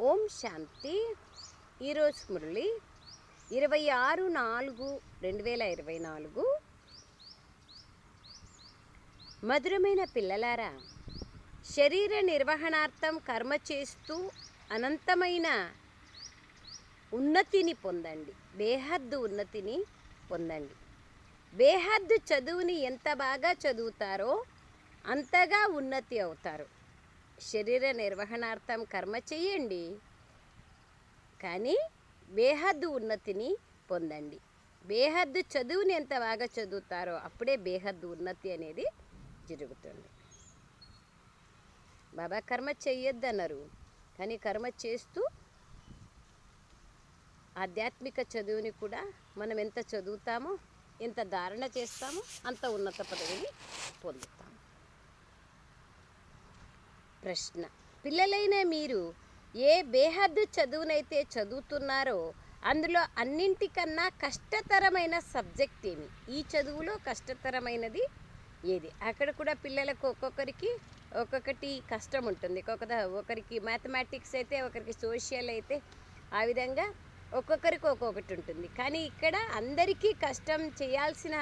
ఓం శాంతి. ఈరోజు మురళి ఇరవై ఆరు నాలుగు రెండు వేల ఇరవై నాలుగు. మధురమైన పిల్లలారా శరీర నిర్వహణార్థం కర్మ చేస్తూ అనంతమైన ఉన్నతిని పొందండి. బేహద్దు ఉన్నతిని పొందండి. బేహద్దు చదువుని ఎంత బాగా చదువుతారో అంతగా ఉన్నతి అవుతారు. శరీర నిర్వహణార్థం కర్మ చేయండి కానీ బేహద్దు ఉన్నతిని పొందండి. బేహద్దు చదువుని ఎంత బాగా చదువుతారో అప్పుడే బేహద్దు ఉన్నతి అనేది జరుగుతుంది. బాబా కర్మ చెయ్యొద్దన్నారు. కానీ కర్మ చేస్తూ ఆధ్యాత్మిక చదువుని కూడా మనం ఎంత చదువుతామో ఎంత ధారణ చేస్తామో అంత ఉన్నత పదవిని పొందుతాము ప్రశ్న. పిల్లలైన మీరు ఏ బేహద్దు చదువునైతే చదువుతున్నారో అందులో అన్నింటికన్నా కష్టతరమైన సబ్జెక్ట్ ఏమి? ఈ చదువులో కష్టతరమైనది ఏది? అక్కడ కూడా పిల్లలకు ఒక్కొక్కరికి ఒక్కొక్కటి కష్టం ఉంటుంది. ఒక్కొక్క ఒకరికి మ్యాథమెటిక్స్ అయితే ఒకరికి సోషల్ అయితే ఆ విధంగా ఒక్కొక్కరికి ఒక్కొక్కటి ఉంటుంది. కానీ ఇక్కడ అందరికీ కష్టం చేయాల్సిన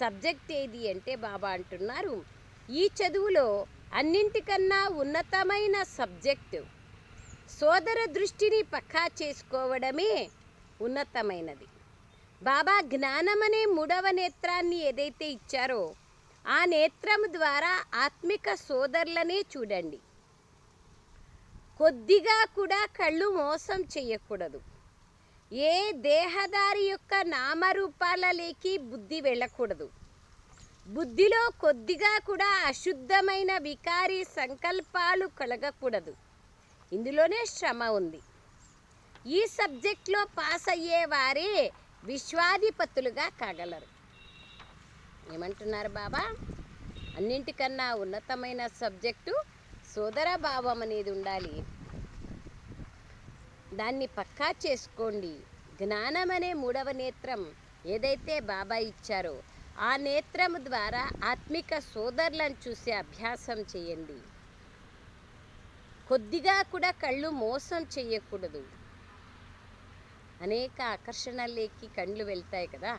సబ్జెక్ట్ ఏది అంటే బాబా అంటున్నారు. ఈ చదువులో అన్నింటికన్నా ఉన్నతమైన సబ్జెక్టు. సోదర దృష్టిని పక్కా చేసుకోవడమే ఉన్నతమైనది. బాబా జ్ఞానమనే మూడవ నేత్రాన్ని ఏదైతే ఇచ్చారో ఆ నేత్రం ద్వారా ఆత్మిక సోదరులనే చూడండి. కొద్దిగా కూడా కళ్ళు మోసం చేయకూడదు. ఏ దేహదారి యొక్క నామరూపాలలోకి బుద్ధి వెళ్ళకూడదు. బుద్ధిలో కొద్దిగా కూడా అశుద్ధమైన వికారి సంకల్పాలు కలగకూడదు. ఇందులోనే శ్రమ ఉంది. ఈ సబ్జెక్ట్లో పాస్ అయ్యేవారే విశ్వాధిపతులుగా కాగలరు. ఏమంటున్నారు బాబా? అన్నింటికన్నా ఉన్నతమైన సబ్జెక్టు సోదర భావం అనేది ఉండాలి. దాన్ని పక్కా చేసుకోండి. జ్ఞానం అనే మూడవ నేత్రం ఏదైతే బాబా ఇచ్చారో ఆ నేత్రం ద్వారా ఆత్మిక సోదరులను చూసే అభ్యాసం చేయండి. కొద్దిగా కూడా కళ్ళు మోసం చేయకూడదు. అనేక ఆకర్షణలేకి కళ్ళు వెళ్తాయి కదా.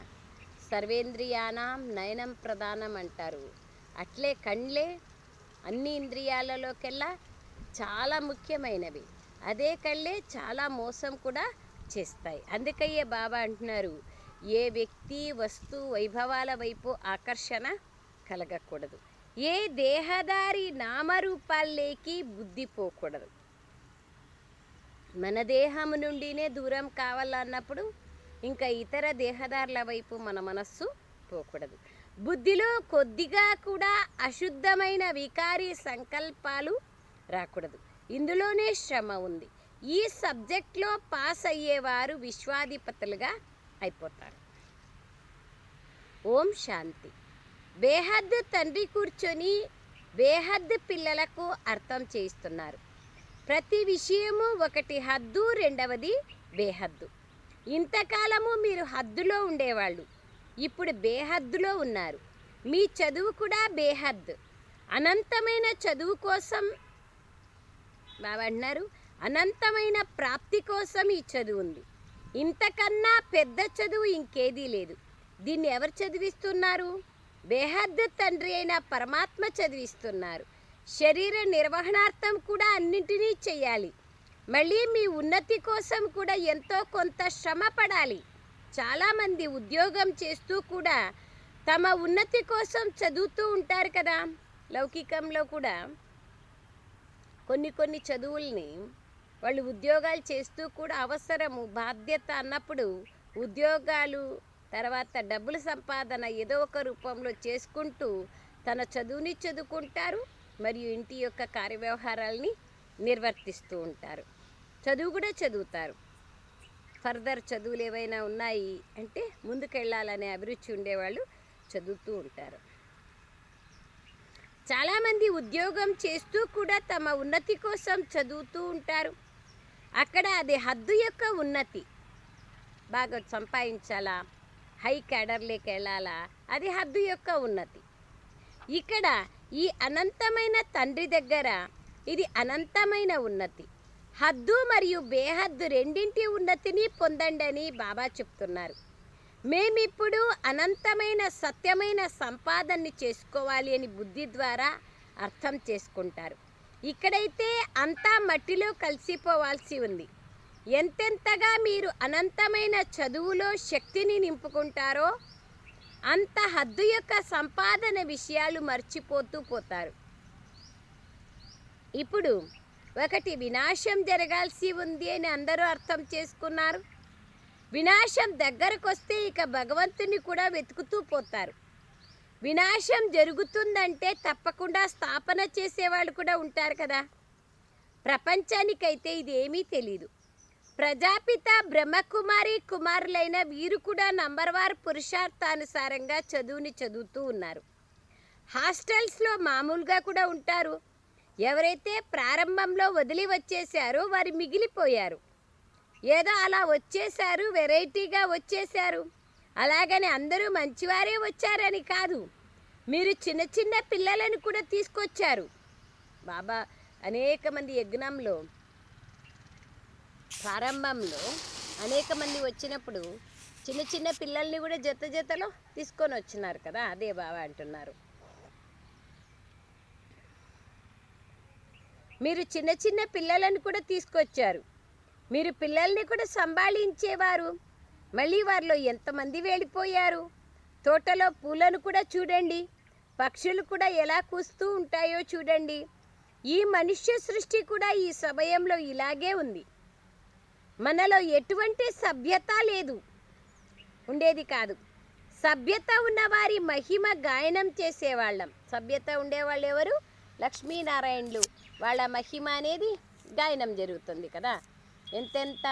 సర్వేంద్రియానం నయనం ప్రధానం అంటారు. అట్లే కండ్లే అన్ని ఇంద్రియాలలోకెల్లా చాలా ముఖ్యమైనవి. అదే కళ్ళే చాలా మోసం కూడా చేస్తాయి. అందుకయ్యే బాబా అంటున్నారు ఏ వ్యక్తి వస్తు వైభవాల వైపు ఆకర్షణ కలగకూడదు. ఏ దేహదారి నామరూపాల్లోకి బుద్ధి పోకూడదు. మన దేహము నుండినే దూరం కావాలన్నప్పుడు ఇంకా ఇతర దేహదారుల వైపు మన మనస్సు పోకూడదు. బుద్ధిలో కొద్దిగా కూడా అశుద్ధమైన వికారి సంకల్పాలు రాకూడదు. ఇందులోనే శ్రమ ఉంది. ఈ సబ్జెక్ట్లో పాస్ అయ్యేవారు విశ్వాధిపతులుగా అయిపోతారు. ఓం శాంతి. బేహద్దు తండ్రి కూర్చొని బేహద్దు పిల్లలకు అర్థం చేయిస్తున్నారు. ప్రతి విషయము ఒకటి హద్దు రెండవది బేహద్దు. ఇంతకాలము మీరు హద్దులో ఉండేవాళ్ళు. ఇప్పుడు బేహద్దులో ఉన్నారు. మీ చదువు కూడా బేహద్ అనంతమైన చదువు కోసం బాబా అనంతమైన ప్రాప్తి కోసం ఈ చదువు ఉంది. ఇంతకన్నా పెద్ద చదువు ఇంకేదీ లేదు. దీన్ని ఎవరు చదివిస్తున్నారు? బేహద్ తండ్రి అయిన పరమాత్మ చదివిస్తున్నారు. శరీర నిర్వహణార్థం కూడా అన్నింటినీ చేయాలి మళ్ళీ మీ ఉన్నతి కోసం కూడా ఎంతో కొంత శ్రమ పడాలి. చాలామంది ఉద్యోగం చేస్తూ కూడా తమ ఉన్నతి కోసం చదువుతూ ఉంటారు కదా. లౌకికంలో కూడా కొన్ని కొన్ని చదువుల్ని వాళ్ళు ఉద్యోగాలు చేస్తూ కూడా అవసరము బాధ్యత అన్నప్పుడు ఉద్యోగాలు తర్వాత డబ్బుల సంపాదన ఏదో ఒక రూపంలో చేసుకుంటూ తన చదువుని చదువుకుంటారు మరియు ఇంటి యొక్క కార్యవ్యవహారాలని నిర్వర్తిస్తూ ఉంటారు. చదువు కూడా చదువుతారు. ఫర్దర్ చదువులు ఏవైనా ఉన్నాయి అంటే ముందుకెళ్ళాలనే అభిరుచి ఉండేవాళ్ళు చదువుతూ ఉంటారు. చాలామంది ఉద్యోగం చేస్తూ కూడా తమ ఉన్నతి కోసం చదువుతూ ఉంటారు. అక్కడ అది హద్దు యొక్క ఉన్నతి. బాగా సంపాదించాలా? హై క్యాడర్లోకి వెళ్ళాలా? అది హద్దు యొక్క ఉన్నతి. ఇక్కడ ఈ అనంతమైన తండ్రి దగ్గర ఇది అనంతమైన ఉన్నతి. హద్దు మరియు బేహద్దు రెండింటి ఉన్నతిని పొందండి అని బాబా చెప్తున్నారు. మేమిప్పుడు అనంతమైన సత్యమైన సంపాదనని చేసుకోవాలి అని బుద్ధి ద్వారా అర్థం చేసుకుంటారు. ఇక్కడైతే అంతా మట్టిలో కలిసిపోవాల్సి ఉంది. ఎంతెంతగా మీరు అనంతమైన చదువులో శక్తిని నింపుకుంటారో అంత హద్దు యొక్క సంపాదన విషయాలు మర్చిపోతూ పోతారు. ఇప్పుడు ఒకటి వినాశం జరగాల్సి ఉంది అని అందరూ అర్థం చేసుకున్నారు. వినాశం దగ్గరకు వస్తే ఇక భగవంతుని కూడా వెతుకుతూ పోతారు. వినాశం జరుగుతుందంటే తప్పకుండా స్థాపన చేసేవాళ్ళు కూడా ఉంటారు కదా. ప్రపంచానికైతే ఇదేమీ తెలీదు. ప్రజాపిత బ్రహ్మకుమారి కుమారులైన వీరు కూడా నంబర్ వార్ పురుషార్థానుసారంగా చదువుని చదువుతూ ఉన్నారు. హాస్టల్స్లో మామూలుగా కూడా ఉంటారు. ఎవరైతే ప్రారంభంలో వదిలి వచ్చేసారో వారు మిగిలిపోయారు. ఏదో అలా వచ్చేసారు వెరైటీగా వచ్చేసారు అలాగని అందరూ మంచివారే వచ్చారని కాదు. మీరు చిన్న చిన్న పిల్లలను కూడా తీసుకొచ్చారు. బాబా అనేక మంది యజ్ఞంలో ప్రారంభంలో అనేక మంది వచ్చినప్పుడు చిన్న చిన్న పిల్లల్ని కూడా జత జతలో తీసుకొని వచ్చినారు కదా అదే బాబా అంటున్నారు. మీరు చిన్న చిన్న పిల్లలను కూడా తీసుకొచ్చారు. మీరు పిల్లల్ని కూడా సంభాళించేవారు. మళ్ళీ వారిలో ఎంతమంది వెళ్ళిపోయారు తోటలో పూలను కూడా చూడండి. పక్షులు కూడా ఎలా కూస్తూ ఉంటాయో చూడండి. ఈ మనుష్య సృష్టి కూడా ఈ సమయంలో ఇలాగే ఉంది. మనలో ఎటువంటి సభ్యత లేదు. ఉండేది కాదు. సభ్యత ఉన్నవారి మహిమ గాయనం చేసేవాళ్ళం. సభ్యత ఉండేవాళ్ళు ఎవరు? లక్ష్మీనారాయణులు. వాళ్ళ మహిమ అనేది గాయనం జరుగుతుంది కదా. ఎంతెంత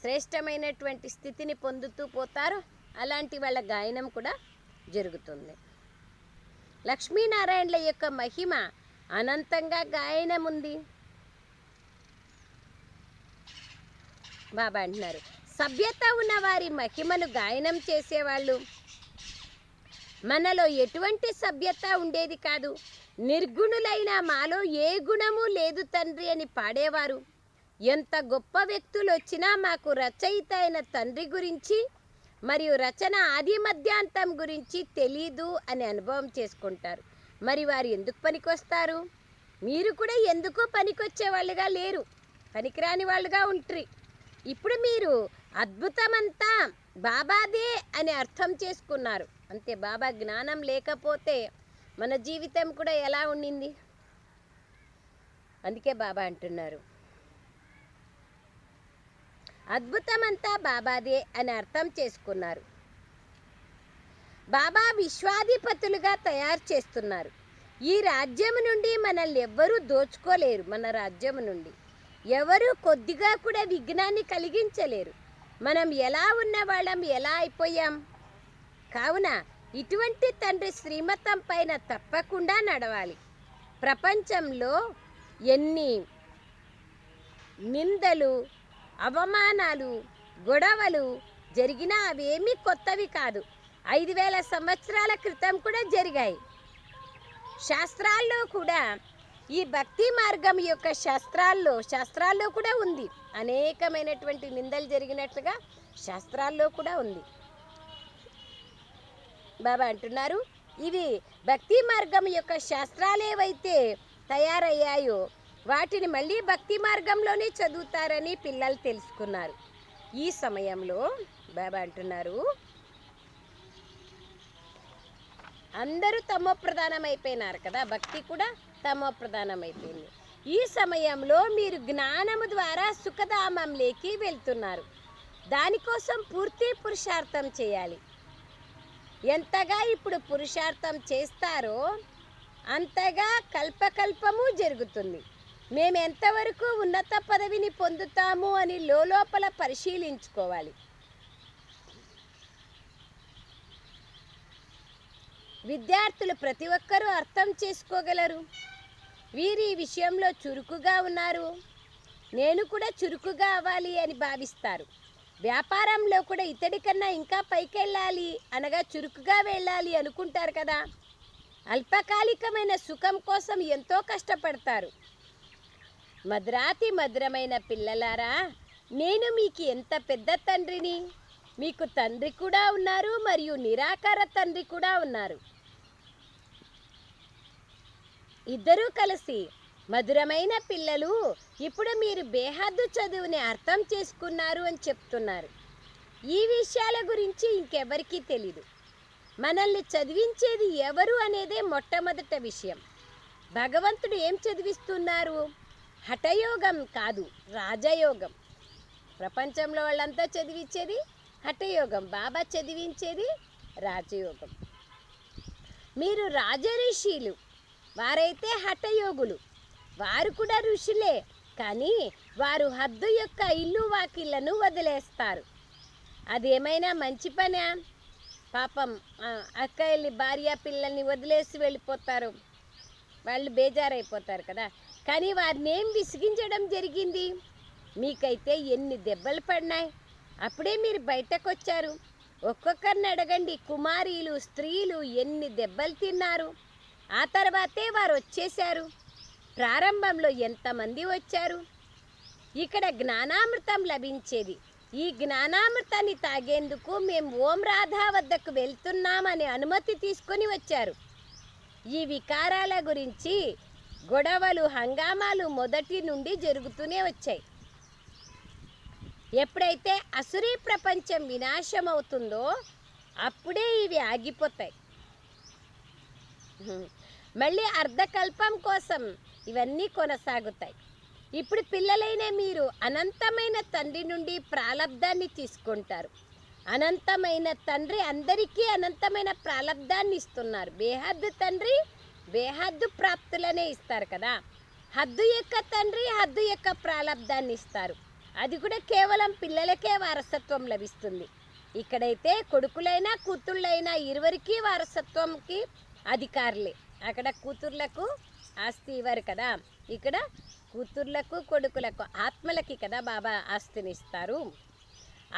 శ్రేష్టమైనటువంటి స్థితిని పొందుతూ పోతారో. అలాంటి వాళ్ళ గాయనం కూడా జరుగుతుంది. లక్ష్మీనారాయణుల యొక్క మహిమ అనంతంగా గాయనం ఉంది బాబా అంటున్నారు. సభ్యత ఉన్న వారి మహిమను గాయనం చేసేవాళ్ళు. మనలో ఎటువంటి సభ్యత ఉండేది కాదు. నిర్గుణులైన మాలో ఏ గుణము లేదు తండ్రి అని పాడేవారు. ఎంత గొప్ప వ్యక్తులు వచ్చినా మాకు రచయిత అయిన తండ్రి గురించి మరియు రచన ఆది మధ్యాంతం గురించి తెలీదు అని అనుభవం చేసుకుంటారు. మరి వారు ఎందుకు పనికొస్తారు? మీరు కూడా ఎందుకు పనికొచ్చే వాళ్ళుగా లేరు. పనికిరాని వాళ్ళుగా ఉంటారు. ఇప్పుడు మీరు అద్భుతమంతా బాబాదే అని అర్థం చేసుకున్నారు. అంతే బాబా జ్ఞానం లేకపోతే మన జీవితం కూడా ఎలా ఉండింది? అందుకే బాబా అంటున్నారు. అద్భుతమంతా బాబాదే అని అర్థం చేసుకున్నారు. బాబా విశ్వాధిపతులుగా తయారు చేస్తున్నారు. ఈ రాజ్యం నుండి మనల్ని ఎవ్వరూ దోచుకోలేరు మన రాజ్యం నుండి. ఎవరు కొద్దిగా కూడా విఘ్నాన్ని కలిగించలేరు. మనం ఎలా ఉన్న వాళ్ళం ఎలా అయిపోయాం? కావున ఇటువంటి తండ్రి శ్రీమతం పైన తప్పకుండా నడవాలి. ప్రపంచంలో ఎన్ని నిందలు అవమానాలు గొడవలు జరిగినా అవేమీ కొత్తవి కాదు. ఐదు వేల సంవత్సరాల క్రితం కూడా జరిగాయి. శాస్త్రాల్లో కూడా ఈ భక్తి మార్గం యొక్క శాస్త్రాల్లో శాస్త్రాల్లో కూడా ఉంది. అనేకమైనటువంటి నిందలు జరిగినట్లుగా శాస్త్రాల్లో కూడా ఉంది. బాబా అంటున్నారు ఇవి భక్తి మార్గం యొక్క శాస్త్రాలు ఏవైతే తయారయ్యాయో వాటిని మళ్ళీ భక్తి మార్గంలోనే చదువుతారని పిల్లలు తెలుసుకున్నారు. ఈ సమయంలో బాబా అంటున్నారు అందరూ తమ ప్రధానం అయిపోయినారు కదా భక్తి కూడా తమ ప్రధానమైపోయింది. ఈ సమయంలో మీరు జ్ఞానము ద్వారా సుఖధామంలోకి వెళ్తున్నారు. దానికోసం పూర్తి పురుషార్థం చేయాలి. ఎంతగా ఇప్పుడు పురుషార్థం చేస్తారో అంతగా కల్పకల్పము జరుగుతుంది. మేము ఎంతవరకు ఉన్నత పదవిని పొందుతాము అని లోపల పరిశీలించుకోవాలి. విద్యార్థులు ప్రతి ఒక్కరూ అర్థం చేసుకోగలరు. వీరి ఈ విషయంలో చురుకుగా ఉన్నారు. నేను కూడా చురుకుగా అవ్వాలి అని భావిస్తారు. వ్యాపారంలో కూడా ఇతడి కన్నా ఇంకా పైకెళ్ళాలి అనగా చురుకుగా వెళ్ళాలి అనుకుంటారు కదా. అల్పకాలికమైన సుఖం కోసం ఎంతో కష్టపడతారు. మధురాతి మధురమైన పిల్లలారా నేను మీకు ఎంత పెద్ద తండ్రిని? మీకు తండ్రి కూడా ఉన్నారు మరియు నిరాకార తండ్రి కూడా ఉన్నారు. ఇద్దరూ కలిసి మధురమైన పిల్లలు ఇప్పుడు మీరు బేహద్దు చదువుని అర్థం చేసుకున్నారు అని చెప్తున్నారు. ఈ విషయాల గురించి ఇంకెవరికీ తెలీదు. మనల్ని చదివించేది ఎవరు అనేదే మొట్టమొదట విషయం. భగవంతుడు ఏం చదివిస్తున్నారు? హఠయోగం కాదు రాజయోగం. ప్రపంచంలో వాళ్ళంతా చదివించేది హఠయోగం బాబా చదివించేది రాజయోగం. మీరు రాజఋషులు వారైతే హఠయోగులు. వారు కూడా ఋషులే కానీ వారు హద్దు యొక్క ఇల్లు వాకిళ్ళను వదిలేస్తారు. అదేమైనా మంచి పనా? పాపం ఆ, అక్క భార్య పిల్లల్ని వదిలేసి వెళ్ళిపోతారు. వాళ్ళు బేజారైపోతారు కదా. కానీ వారిని ఏం విసిగించడం జరిగింది? మీకైతే ఎన్ని దెబ్బలు పడినాయి? అప్పుడే మీరు బయటకు వచ్చారు ఒక్కొక్కరిని అడగండి కుమారీలు స్త్రీలు ఎన్ని దెబ్బలు తిన్నారు? ఆ తర్వాతే వారు వచ్చేశారు ప్రారంభంలో ఎంతమంది వచ్చారు? ఇక్కడ జ్ఞానామృతం లభించేది. ఈ జ్ఞానామృతాన్ని తాగేందుకు మేము ఓం రాధా వద్దకు వెళ్తున్నామని అనుమతి తీసుకొని వచ్చారు. ఈ వికారాల గురించి గొడవలు హంగామాలు మొదటి నుండి జరుగుతూనే వచ్చాయి. ఎప్పుడైతే అసురీ ప్రపంచం వినాశం అవుతుందో అప్పుడే ఇవి ఆగిపోతాయి. మళ్ళీ అర్ధకల్పం కోసం ఇవన్నీ కొనసాగుతాయి. ఇప్పుడు పిల్లలైన మీరు అనంతమైన తండ్రి నుండి ప్రాలబ్ధాన్ని తీసుకుంటారు. అనంతమైన తండ్రి అందరికీ అనంతమైన ప్రాలబ్ధాన్ని ఇస్తున్నారు. బేహద్దు తండ్రి బేహద్దు ప్రాప్తులనే ఇస్తారు కదా. హద్దు యొక్క తండ్రి హద్దు యొక్క ప్రాలబ్ధాన్ని ఇస్తారు. అది కూడా కేవలం పిల్లలకే వారసత్వం లభిస్తుంది. ఇక్కడైతే కొడుకులైనా కూతుళ్ళైనా ఇరువరికి వారసత్వంకి అధికారులే. అక్కడ కూతుర్లకు ఆస్తి ఇవ్వరు కదా. ఇక్కడ కూతుర్లకు కొడుకులకు ఆత్మలకి కదా బాబా ఆస్తిని ఇస్తారు.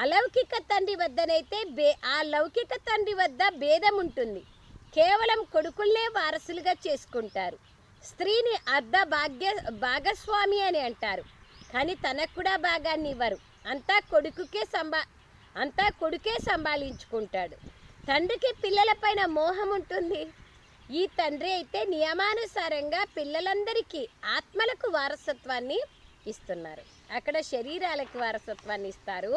అలౌకిక తండ్రి వద్దనైతే బే ఆ లౌకిక తండ్రి వద్ద భేదం ఉంటుంది. కేవలం కొడుకుల్నే వారసులుగా చేసుకుంటారు. స్త్రీని అర్ధ భాగ్య భాగస్వామి అని అంటారు. కానీ తనకు కూడా భాగాన్ని ఇవ్వరు. అంతా కొడుకుకే సంబా అంతా కొడుకే సంభాళించుకుంటాడు తండ్రికి పిల్లలపైన మోహం ఉంటుంది. ఈ తండ్రి అయితే నియమానుసారంగా పిల్లలందరికీ ఆత్మలకు వారసత్వాన్ని ఇస్తున్నారు. అక్కడ శరీరాలకు వారసత్వాన్ని ఇస్తారు.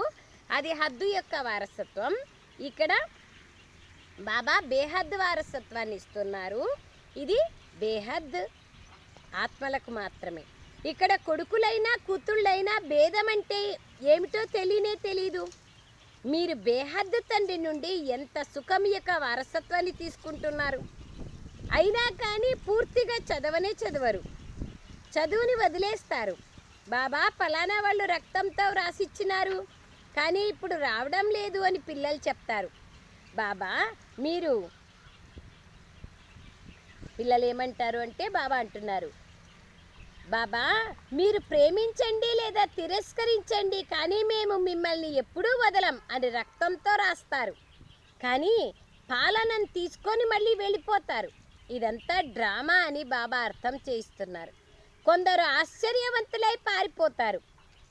అది హద్దు యొక్క వారసత్వం. ఇక్కడ బాబా బేహద్ వారసత్వాన్ని ఇస్తున్నారు. ఇది బేహద్ ఆత్మలకు మాత్రమే. ఇక్కడ కొడుకులైనా కూతుళ్ళైనా భేదం అంటే ఏమిటో తెలియనే తెలీదు. మీరు బేహద్దు తండ్రి నుండి ఎంత సుఖం యొక్క వారసత్వాన్ని తీసుకుంటున్నారు. అయినా కానీ పూర్తిగా చదవనే చదవరు. చదువుని వదిలేస్తారు. బాబా ఫలానా వాళ్ళు రక్తంతో రాసిచ్చినారు. కానీ ఇప్పుడు రావడం లేదు అని పిల్లలు చెప్తారు. బాబా మీరు పిల్లలు ఏమంటారు అంటే బాబా అంటున్నారు. బాబా మీరు ప్రేమించండి లేదా తిరస్కరించండి కానీ మేము మిమ్మల్ని ఎప్పుడూ వదలం అని రక్తంతో రాస్తారు. కానీ పాలనను తీసుకొని మళ్ళీ వెళ్ళిపోతారు. ఇదంతా డ్రామా అని బాబా అర్థం చేయిస్తున్నారు. కొందరు ఆశ్చర్యవంతులై పారిపోతారు.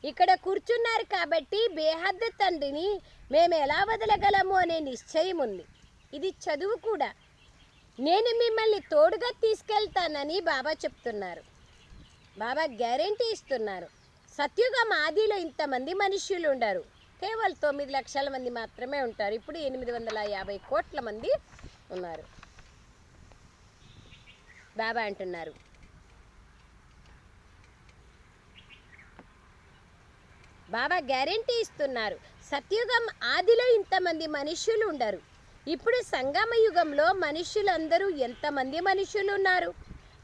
ఇక్కడ కూర్చున్నారు కాబట్టి బేహద్దు తండ్రిని మేము ఎలా వదలగలము అనే నిశ్చయం ఉంది. ఇది చదువు కూడా. నేను మిమ్మల్ని తోడుగా తీసుకెళ్తానని బాబా చెప్తున్నారు. బాబా గ్యారెంటీ ఇస్తున్నారు. సత్యుగం ఆదిలో ఇంతమంది మనుష్యులు ఉండరు. కేవలం తొమ్మిది లక్షల మంది మాత్రమే ఉంటారు. ఇప్పుడు ఎనిమిది వందల యాభై కోట్ల మంది ఉన్నారు. బాబా అంటున్నారు. బాబా గ్యారెంటీ ఇస్తున్నారు. సత్యుగం ఆదిలో ఇంతమంది మనుష్యులు ఉండరు ఇప్పుడు సంగమ యుగంలో మనుష్యులందరూ ఎంతమంది మనుషులు ఉన్నారు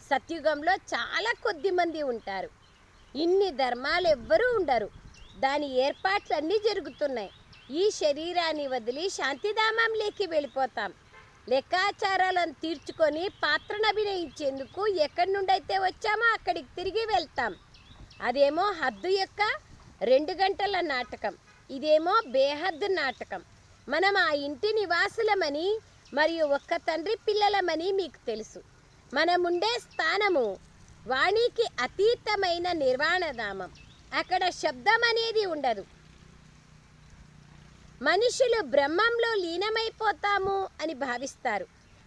సత్యుగంలో చాలా కొద్ది మంది ఉంటారు. ఇన్ని ధర్మాలు ఎవ్వరూ ఉండరు. దాని ఏర్పాట్లన్నీ జరుగుతున్నాయి. ఈ శరీరాన్ని వదిలి శాంతిధామంలోకి వెళ్ళిపోతాం. లెక్కాచారాలను తీర్చుకొని పాత్రను అభినయించేందుకు ఎక్కడి నుండైతే వచ్చామో అక్కడికి తిరిగి వెళ్తాం. అదేమో హద్దు యొక్క రెండు గంటల నాటకం. ఇదేమో బేహద్దు నాటకం. మనం ఆ ఇంటి నివాసులమని మరియు ఒక్క తండ్రి పిల్లలమని మీకు తెలుసు. మనముండే స్థానము వాణికి అతీతమైన నిర్వాణధామం. అక్కడ శబ్దం అనేది ఉండదు. మనుషులు బ్రహ్మంలో లీనమైపోతాము అని భావిస్తారు.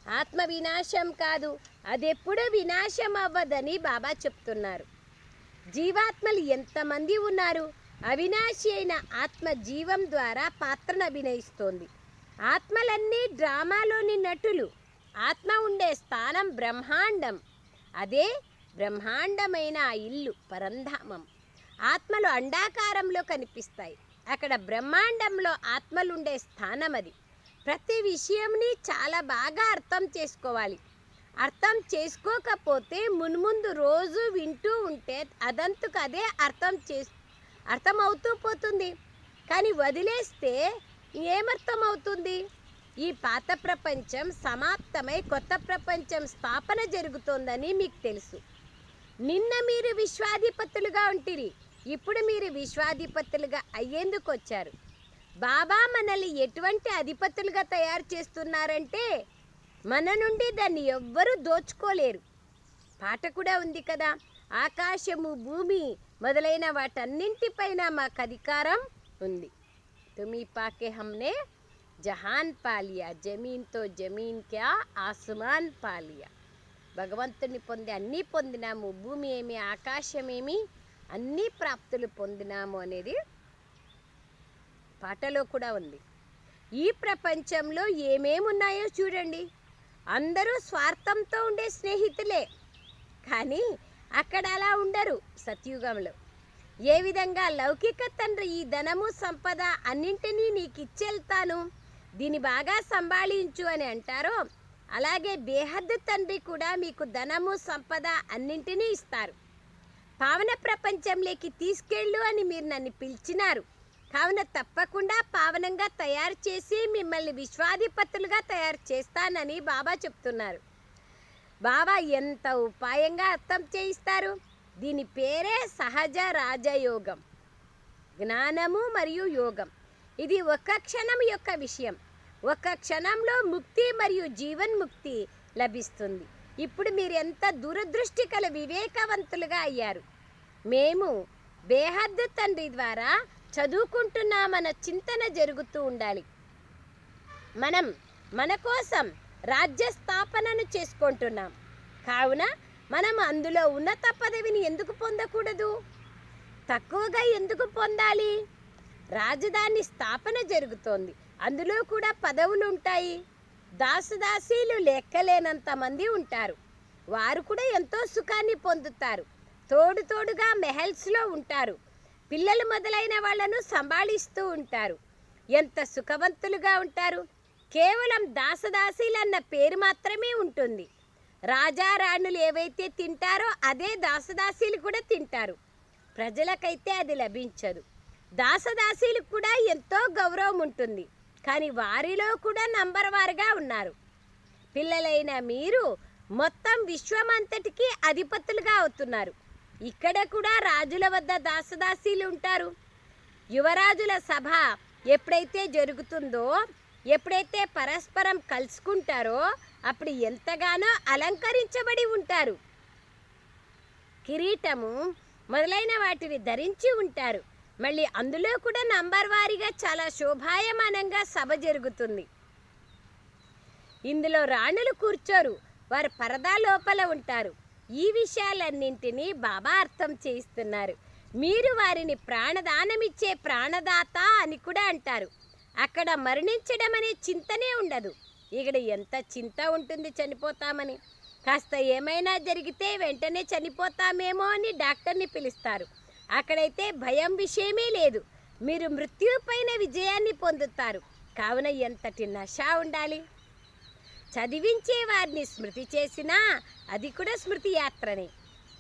ఆత్మ వినాశం కాదు అదెప్పుడు వినాశం అవ్వదని బాబా చెప్తున్నారు. జీవాత్మలు ఎంతమంది ఉన్నారు? అవినాశి అయిన ఆత్మ జీవం ద్వారా పాత్రను అభినయిస్తోంది. ఆత్మలన్నీ డ్రామాలోని నటులు. ఆత్మ ఉండే స్థానం బ్రహ్మాండం. అదే బ్రహ్మాండమైన ఆ ఇల్లు పరంధామం. ఆత్మలు అండాకారంలో కనిపిస్తాయి. అక్కడ బ్రహ్మాండంలో ఆత్మలుండే స్థానం అది. ప్రతి విషయంని చాలా బాగా అర్థం చేసుకోవాలి. అర్థం చేసుకోకపోతే మున్ముందు రోజు వింటూ ఉంటే అదంతుకు అదే అర్థం చేసు అర్థమవుతూ పోతుంది. కానీ వదిలేస్తే ఏమర్థమవుతుంది? ఈ పాత ప్రపంచం సమాప్తమై కొత్త ప్రపంచం స్థాపన జరుగుతోందని మీకు తెలుసు. నిన్న మీరు విశ్వాధిపతులుగా ఉంటిరి. ఇప్పుడు మీరు విశ్వాధిపతులుగా అయ్యేందుకు వచ్చారు. బాబా మనల్ని ఎటువంటి అధిపతులుగా తయారు చేస్తున్నారంటే మన నుండి దాన్ని ఎవ్వరూ దోచుకోలేరు. పాట కూడా ఉంది కదా. ఆకాశము భూమి మొదలైన వాటన్నింటిపైన మాకు అధికారం ఉంది. తుమి పాకే హమ్నే జహాన్ పాలియా జమీన్తో జమీన్ క్యా ఆసుమాన్ పాలియా. భగవంతుని పొంది అన్నీ పొందినాము భూమి ఏమి ఆకాశమేమి అన్ని ప్రాప్తులు పొందినాము అనేది పాటలో కూడా ఉంది. ఈ ప్రపంచంలో ఏమేమి ఉన్నాయో చూడండి. అందరూ స్వార్థంతో ఉండే స్నేహితులే. కానీ అక్కడ అలా ఉండరు సత్యుగంలో. ఏ విధంగా లౌకిక తండ్రి ఈ ధనము సంపద అన్నింటినీ నీకు ఇచ్చెళ్తాను దీన్ని బాగా సంభాళించు అని అంటారో అలాగే బేహద్దు తండ్రి కూడా మీకు ధనము సంపద అన్నింటినీ ఇస్తారు. పావన ప్రపంచంలోకి తీసుకెళ్ళు అని మీరు నన్ను పిలిచినారు. కావున తప్పకుండా పావనంగా తయారు చేసి మిమ్మల్ని విశ్వాధిపతులుగా తయారు చేస్తానని బాబా చెప్తున్నారు. బాబా ఎంత ఉపాయంగా అర్థం చేయిస్తారు? దీని పేరే సహజ రాజయోగం. జ్ఞానము మరియు యోగం. ఇది ఒక్క క్షణం యొక్క విషయం. ఒక్క క్షణంలో ముక్తి మరియు జీవన్ముక్తి లభిస్తుంది. ఇప్పుడు మీరు ఎంత దూరదృష్టి కల వివేకవంతులుగా అయ్యారు. మేము బేహద్దు తండ్రి ద్వారా చదువుకుంటున్నామన్న చింతన జరుగుతూ ఉండాలి. మనం మన కోసం రాజ్య స్థాపనను చేసుకుంటున్నాం. కావున మనం అందులో ఉన్నత పదవిని ఎందుకు పొందకూడదు? తక్కువగా ఎందుకు పొందాలి? రాజధాని స్థాపన జరుగుతోంది. అందులో కూడా పదవులు ఉంటాయి దాసుదాసీలు లెక్కలేనంత మంది ఉంటారు. వారు కూడా ఎంతో సుఖాన్ని పొందుతారు. తోడు తోడుగా మెహల్స్లో ఉంటారు. పిల్లలు మొదలైన వాళ్ళను సంభాళిస్తూ ఉంటారు. ఎంత సుఖవంతులుగా ఉంటారు. కేవలం దాసదాసీలన్న పేరు మాత్రమే ఉంటుంది. రాజారాణులు ఏవైతే తింటారో అదే దాసదాసీలు కూడా తింటారు. ప్రజలకైతే అది లభించదు. దాసదాసీలకు కూడా ఎంతో గౌరవం ఉంటుంది. కానీ వారిలో కూడా నంబర్ వారుగా ఉన్నారు. పిల్లలైన మీరు మొత్తం విశ్వమంతటికి అధిపతులుగా అవుతున్నారు. ఇక్కడ కూడా రాజుల వద్ద దాసదాసీలు ఉంటారు. యువరాజుల సభ ఎప్పుడైతే జరుగుతుందో ఎప్పుడైతే పరస్పరం కలుసుకుంటారో అప్పుడు ఎంతగానో అలంకరించబడి ఉంటారు. కిరీటము మొదలైన వాటిని ధరించి ఉంటారు. మళ్ళీ అందులో కూడా నంబర్ వారీగా చాలా శోభాయమానంగా సభ జరుగుతుంది. ఇందులో రాణులు కూర్చోరు. వారు పరదా లోపల ఉంటారు. ఈ విషయాలన్నింటినీ బాబా అర్థం చేయిస్తున్నారు. మీరు వారిని ప్రాణదానమిచ్చే ప్రాణదాత అని కూడా అంటారు. అక్కడ మరణించడం అనే చింతనే ఉండదు. ఇక్కడ ఎంత చింత ఉంటుంది చనిపోతామని. కాస్త ఏమైనా జరిగితే వెంటనే చనిపోతామేమో అని డాక్టర్ని పిలుస్తారు. అక్కడైతే భయం విషయమే లేదు. మీరు మృత్యుపైన విజయాన్ని పొందుతారు. కావున ఎంతటి నష ఉండాలి? చదివించే వారిని స్మృతి చేసినా అది కూడా స్మృతి యాత్రనే.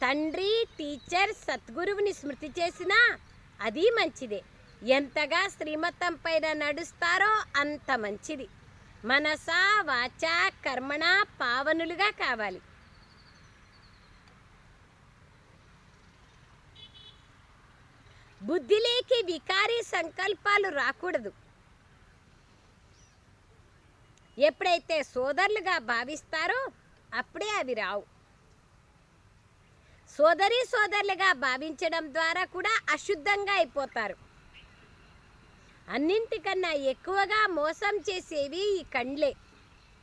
తండ్రి టీచర్ సద్గురువుని స్మృతి చేసినా అది మంచిదే. ఎంతగా శ్రీమతం పైన నడుస్తారో అంత మంచిది. మనస వాచ కర్మణ పావనులుగా కావాలి. బుద్ధిలేకి వికారీ సంకల్పాలు రాకూడదు. ఎప్పుడైతే సోదరులుగా భావిస్తారో అప్పుడే అవి రావు. సోదరి సోదరులుగా భావించడం ద్వారా కూడా అశుద్ధంగా అయిపోతారు. అన్నింటికన్నా ఎక్కువగా మోసం చేసేవి ఈ కండ్లే.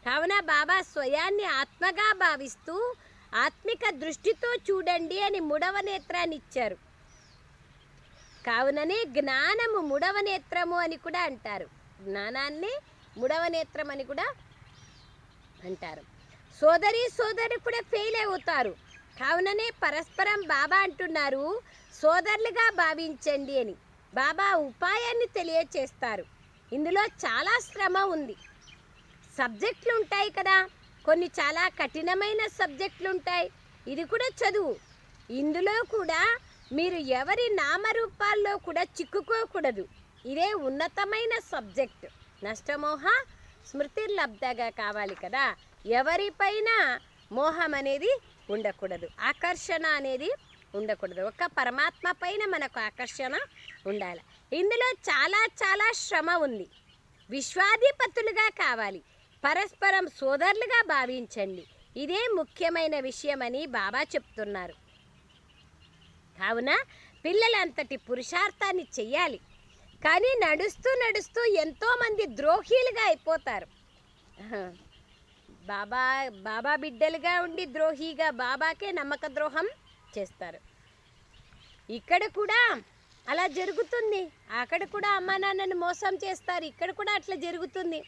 కావున బాబా స్వయాన్ని ఆత్మగా భావిస్తూ ఆత్మిక దృష్టితో చూడండి అని మూడవ నేత్రాన్ని ఇచ్చారు. కావుననే జ్ఞానము మూడవ నేత్రము అని కూడా అంటారు. జ్ఞానాన్ని మూడవ నేత్రం అని కూడా అంటారు. సోదరి సోదరు కూడా ఫెయిల్ అవుతారు. కావుననే పరస్పరం బాబా అంటున్నారు సోదరులుగా భావించండి అని. బాబా ఉపాయాన్ని తెలియచేస్తారు. ఇందులో చాలా శ్రమ ఉంది. సబ్జెక్టులు ఉంటాయి కదా. కొన్ని చాలా కఠినమైన సబ్జెక్టులు ఉంటాయి ఇది కూడా చదువు. ఇందులో కూడా మీరు ఎవరి నామరూపాల్లో కూడా చిక్కుకోకూడదు. ఇదే ఉన్నతమైన సబ్జెక్ట్. నష్టమోహ స్మృతి లబ్ధగా కావాలి కదా. ఎవరిపైన మోహం అనేది ఉండకూడదు. ఆకర్షణ అనేది ఉండకూడదు. ఒక పరమాత్మ పైన మనకు ఆకర్షణ ఉండాలి. ఇందులో చాలా చాలా శ్రమ ఉంది. విశ్వాధిపతులుగా కావాలి. పరస్పరం సోదరులుగా భావించండి. ఇదే ముఖ్యమైన విషయమని బాబా చెప్తున్నారు. కావున పిల్లలంతటి పురుషార్థాన్ని చెయ్యాలి. కానీ నడుస్తూ నడుస్తూ ఎంతోమంది ద్రోహీలుగా అయిపోతారు. బాబా బాబా బిడ్డలుగా ఉండి ద్రోహిగా బాబాకే నమ్మక ద్రోహం. చేస్తారు. ఇక్కడ కూడా అలా జరుగుతుంది. అక్కడ కూడా అమ్మా నాన్నని మోసం చేస్తారు. ఇక్కడ కూడా అట్లా జరుగుతుంది.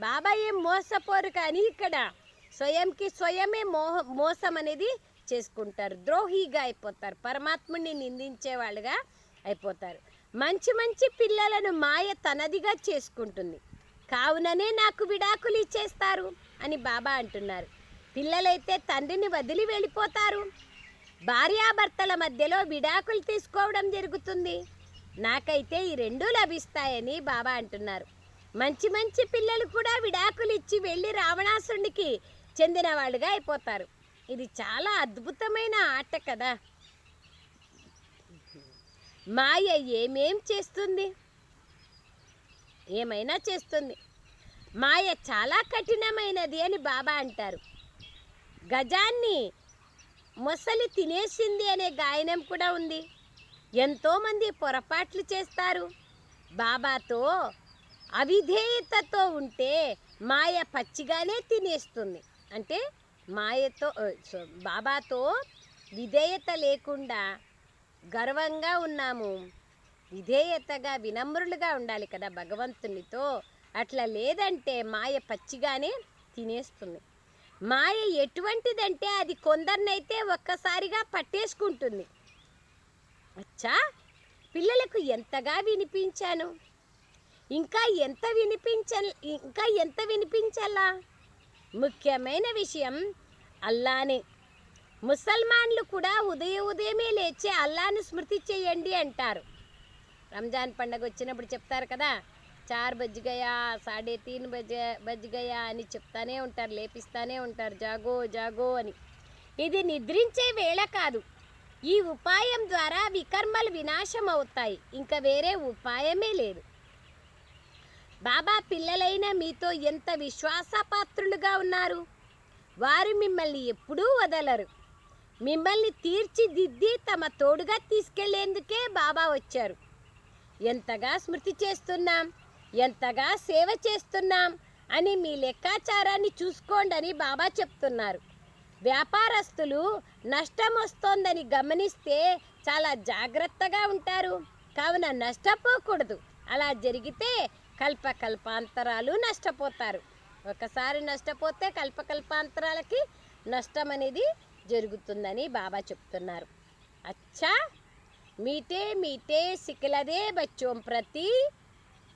బాబా ఏం మోసపోరు కానీ ఇక్కడ స్వయంకి స్వయమే మోహ మోసం అనేది చేసుకుంటారు. ద్రోహిగా అయిపోతారు. పరమాత్ముని నిందించే వాళ్ళుగా అయిపోతారు. మంచి మంచి పిల్లలను మాయ తనదిగా చేసుకుంటుంది. కావుననే నాకు విడాకులు ఇచ్చేస్తారు అని బాబా అంటున్నారు. పిల్లలైతే తండ్రిని వదిలి వెళ్ళిపోతారు. భార్యాభర్తల మధ్యలో విడాకులు తీసుకోవడం జరుగుతుంది. నాకైతే ఈ రెండూ లభిస్తాయని బాబా అంటున్నారు. మంచి మంచి పిల్లలు కూడా విడాకులు ఇచ్చి వెళ్ళి రావణాసురుడికి చెందిన వాళ్ళుగా అయిపోతారు. ఇది చాలా అద్భుతమైన ఆట కదా. మాయ ఏమేం చేస్తుంది? ఏమైనా చేస్తుంది. మాయ చాలా కఠినమైనది అని బాబా అంటారు. గజాన్ని మొసలి తినేసింది అనే గాయనం కూడా ఉంది. ఎంతోమంది పొరపాట్లు చేస్తారు. బాబాతో అవిధేయతతో ఉంటే మాయ పచ్చిగానే తినేస్తుంది. అంటే మాయతో బాబాతో విధేయత లేకుండా గర్వంగా ఉన్నాము. విధేయతగా వినమ్రులుగా ఉండాలి కదా భగవంతునితో. అట్లా లేదంటే మాయ పచ్చిగానే తినేస్తుంది. మాయ ఎటువంటిదంటే అది కొందరినైతే ఒక్కసారిగా పట్టేసుకుంటుంది. అచ్చా! పిల్లలకు ఎంతగా వినిపించాను? ఇంకా ఎంత వినిపించ ఇంకా ఎంత వినిపించాలా? ముఖ్యమైన విషయం అల్లానే. ముసల్మాన్లు కూడా ఉదయ ఉదయమే లేచి అల్లాను స్మృతి చేయండి అంటారు. రంజాన్ పండగ వచ్చినప్పుడు చెప్తారు కదా చార్ బజ్ గయా సాడే తీన్ బజ్ బజ్ గయా అని చెప్తానే ఉంటారు లేపిస్తానే ఉంటారు. జాగో జాగో అని. ఇది నిద్రించే వేళ కాదు. ఈ ఉపాయం ద్వారా వికర్మలు వినాశం అవుతాయి. ఇంకా వేరే ఉపాయమే లేదు. బాబా పిల్లలైన మీతో ఎంత విశ్వాసపాత్రులుగా ఉన్నారు? వారు మిమ్మల్ని ఎప్పుడూ వదలరు. మిమ్మల్ని తీర్చిదిద్ది తమ తోడుగా తీసుకెళ్ళేందుకే బాబా వచ్చారు. ఎంతగా స్మృతి చేస్తున్నాం. ఎంతగా సేవ చేస్తున్నాం అని మీ లెక్కాచారాన్ని చూసుకోండి అని బాబా చెప్తున్నారు. వ్యాపారస్తులు నష్టం వస్తోందని గమనిస్తే చాలా జాగ్రత్తగా ఉంటారు. కావున నష్టపోకూడదు. అలా జరిగితే కల్పకల్పాంతరాలు నష్టపోతారు. ఒకసారి నష్టపోతే కల్పకల్పాంతరాలకి నష్టం అనేది జరుగుతుందని బాబా చెప్తున్నారు. అచ్చా! మీటే మీటే సికిలదే బచ్చోం ప్రతి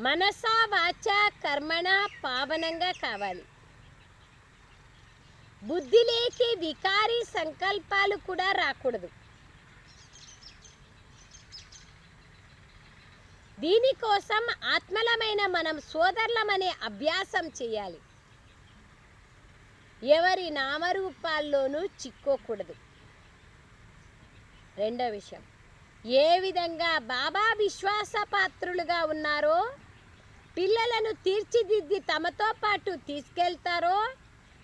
మనసా వాచ కర్మణ పావనంగా కావాలి. బుద్ధి బుద్ధిలేకి వికారి సంకల్పాలు కూడా రాకూడదు. దీనికోసం ఆత్మలమైన మనం సోదరులమనే అభ్యాసం చేయాలి. ఎవరి నామరూపాల్లోనూ చిక్కోకూడదు. రెండో విషయం ఏ విధంగా బాబా విశ్వాసపాత్రులుగా ఉన్నారో పిల్లలను తీర్చిదిద్ది తమతో పాటు తీసుకెళ్తారో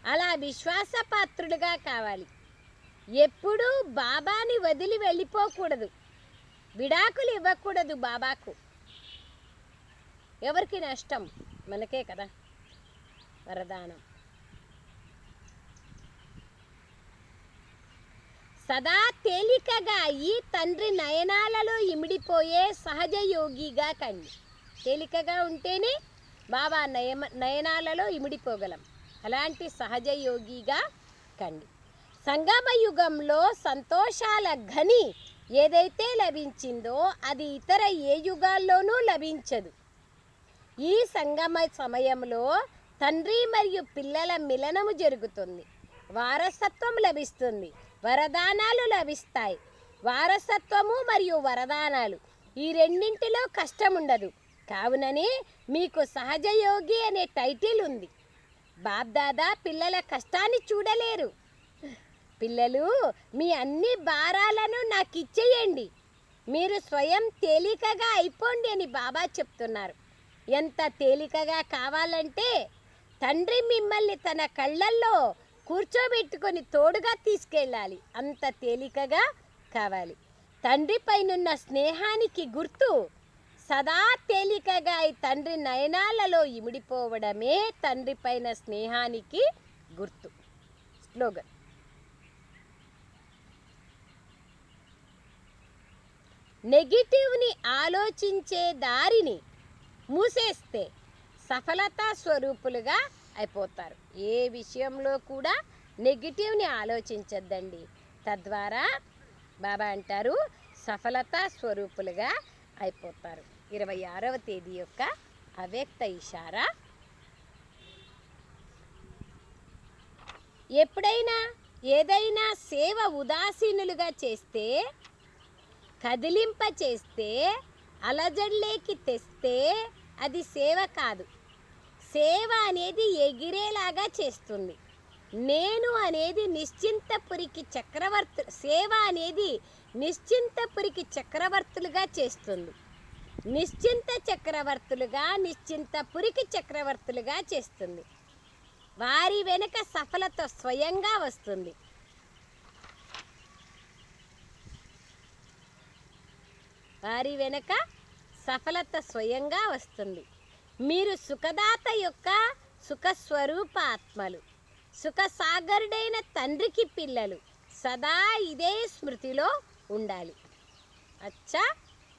అలా విశ్వాసపాత్రులుగా కావాలి. ఎప్పుడూ బాబాని వదిలి వెళ్ళిపోకూడదు. విడాకులు ఇవ్వకూడదు బాబాకు. ఎవరికి నష్టం? మనకే కదా వరదానం. సదా తేలికగా ఈ తండ్రి నయనాలలో ఇమిడిపోయే సహజయోగిగా కండి. తేలికగా ఉంటేనే బాబా నయమ నయనాలలో ఇమిడిపోగలం. అలాంటి సహజ యోగిగా కండి. సంగమ యుగంలో సంతోషాల ఘని ఏదైతే లభించిందో అది ఇతర ఏ యుగాల్లోనూ లభించదు. ఈ సంగమ సమయంలో తండ్రి మరియు పిల్లల మిలనము జరుగుతుంది. వారసత్వం లభిస్తుంది. వరదానాలు లభిస్తాయి. వారసత్వము మరియు వరదానాలు ఈ రెండింటిలో కష్టం ఉండదు కావుననే మీకు సహజయోగి అనే టైటిల్ ఉంది. బాబ్దాదా పిల్లల కష్టాన్ని చూడలేరు. పిల్లలు మీ అన్ని భారాలను నాకు ఇచ్చేయండి మీరు స్వయం తేలికగా అయిపోండి అని బాబా చెప్తున్నారు. ఎంత తేలికగా కావాలంటే తండ్రి మిమ్మల్ని తన కళ్ళల్లో కూర్చోబెట్టుకొని తోడుగా తీసుకెళ్ళాలి. అంత తేలికగా కావాలి. తండ్రి పైనున్న స్నేహానికి గుర్తు సదా తేలికగా ఈ తండ్రి నయనాలలో ఇమిడిపోవడమే తండ్రి పైన స్నేహానికి గుర్తు. స్లోగన్. నెగిటివ్ని ఆలోచించే దారిని మూసేస్తే సఫలతా స్వరూపులుగా అయిపోతారు. ఏ విషయంలో కూడా నెగిటివ్ని ఆలోచించద్దండి. తద్వారా బాబా అంటారు సఫలతా స్వరూపులుగా అయిపోతారు. ఇరవై ఆరవ తేదీ యొక్క అవ్యక్త ఇషారా. ఎప్పుడైనా ఏదైనా సేవ ఉదాసీనులుగా చేస్తే కదిలింప చేస్తే అలజడ్లేకి తెస్తే అది సేవ కాదు. సేవ అనేది ఎగిరేలాగా చేస్తుంది. నేను అనేది నిశ్చింతపురికి చక్రవర్తు సేవ అనేది నిశ్చింతపురికి చక్రవర్తులుగా చేస్తుంది. నిశ్చింత చక్రవర్తులుగా నిశ్చింత పురికి చక్రవర్తులుగా చేస్తుంది. వారి వెనుక సఫలత స్వయంగా వస్తుంది. వారి వెనుక సఫలత స్వయంగా వస్తుంది. మీరు సుఖదాత యొక్క సుఖస్వరూప ఆత్మలు సుఖసాగరుడైన తండ్రికి పిల్లలు. సదా ఇదే స్మృతిలో ఉండాలి. అచ్చా!